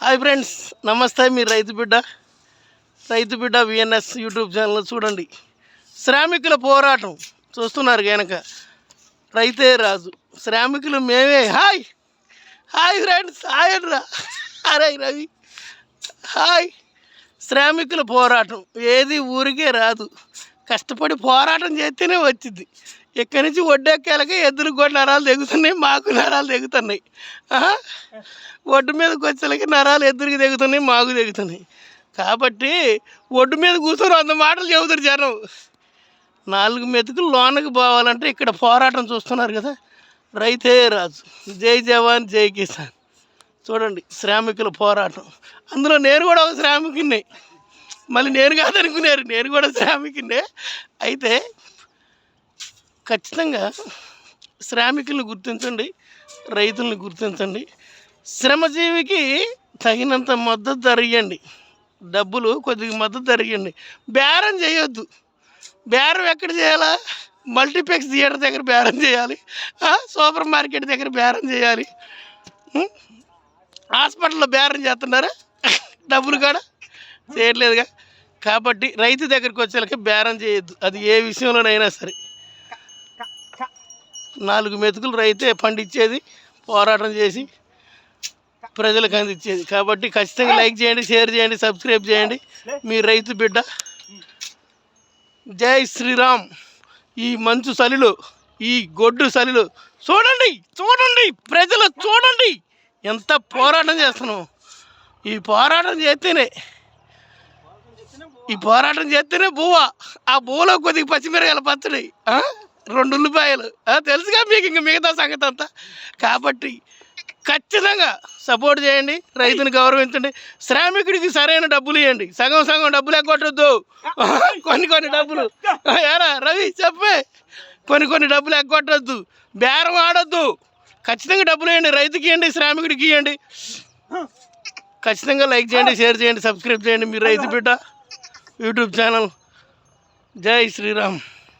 Hi friends నమస్తే మీరు రైతు బిడ్డ. రైతు బిడ్డ విఎన్ఎస్ యూట్యూబ్ ఛానల్ చూడండి. శ్రామికుల పోరాటం చూస్తున్నారు కనుక రైతే రాజు శ్రామికులు మేమే. హాయ్! హాయ్ ఫ్రెండ్స్ హాయ్ రా అరే రవి. హాయ్! శ్రామికుల పోరాటం ఏది ఊరికే రాదు. కష్టపడి పోరాటం చేస్తేనే వచ్చింది. ఇక్కడి నుంచి ఒడ్డెక్కాలకే ఎదురు కూడా నరాలు తెగుతున్నాయి మాకు నరాలు తెగుతున్నాయి. ఒడ్డు మీదకి వచ్చేలకి నరాలు ఎదురుకి తెగుతున్నాయి మాకు తెగుతున్నాయి. కాబట్టి ఒడ్డు మీద కూర్చొని వంద మాటలు చెబుతారు జనం. నాలుగు మెతుకులు లోనకి పోవాలంటే ఇక్కడ పోరాటం చూస్తున్నారు కదా. రైతే రాజు. జై జవాన్ జై కిసాన్. చూడండి శ్రామికుల పోరాటం. అందులో నేను కూడా ఒక శ్రామికున్నే మళ్ళీ నేను కాదనుకున్నారు. నేను కూడా శ్రామికున్నే అయితే ఖచ్చితంగా శ్రామికులను గుర్తించండి రైతులను గుర్తించండి. శ్రమజీవికి తగినంత మద్దతు ధర ఇవ్వండి డబ్బులు కొద్దిగా మద్దతు ధర ఇవ్వండి బేరం చేయొద్దు. బేరం ఎక్కడ చేయాలా? మల్టీప్లెక్స్ థియేటర్ దగ్గర బేరం చేయాలి. సూపర్ మార్కెట్ దగ్గర బేరం చేయాలి. హాస్పిటల్లో బేరం చేస్తున్నారా? డబ్బులు కూడా చేయట్లేదుగా. కాబట్టి రైతు దగ్గరికి వచ్చేలకి బేరం చేయొద్దు. అది ఏ విషయంలోనైనా సరే. నాలుగు మెతుకులు రైతే పండించేది పోరాటం చేసి ప్రజలకు అందించేది కాబట్టి ఖచ్చితంగా లైక్ చేయండి షేర్ చేయండి సబ్స్క్రైబ్ చేయండి. మీ రైతు బిడ్డ. జై శ్రీరామ్. ఈ మంచు చలిలో ఈ గొడ్డు చలిలో చూడండి చూడండి ప్రజలు చూడండి. ఎంత పోరాటం చేస్తున్నాం ఈ పోరాటం చేస్తేనే ఈ పోరాటం చేస్తేనే బువ్వ. ఆ బువ్వలో కొద్దిగా పచ్చిమిరకాయలు పచ్చడి. రెండు ఉల్లిపాయలు. తెలుసుగా మీకు ఇంక మిగతా సంగతి అంతా. కాబట్టి ఖచ్చితంగా సపోర్ట్ చేయండి. రైతుని గౌరవించండి. శ్రామికుడికి సరైన డబ్బులు ఇవ్వండి సగం సగం డబ్బులు ఎగ్గొట్టద్దు. కొన్ని కొన్ని డబ్బులు. ఏరా రవి చెప్పే. కొన్ని కొన్ని డబ్బులు ఎగ్గొట్టద్దు. బేరం ఆడొద్దు. ఖచ్చితంగా డబ్బులు ఇవ్వండి రైతుకి ఇవ్వండి శ్రామికుడికి ఇవ్వండి ఖచ్చితంగా లైక్ చేయండి షేర్ చేయండి సబ్స్క్రైబ్ చేయండి మీ రైతు బిడ్డ. YouTube channel. జై శ్రీరామ్.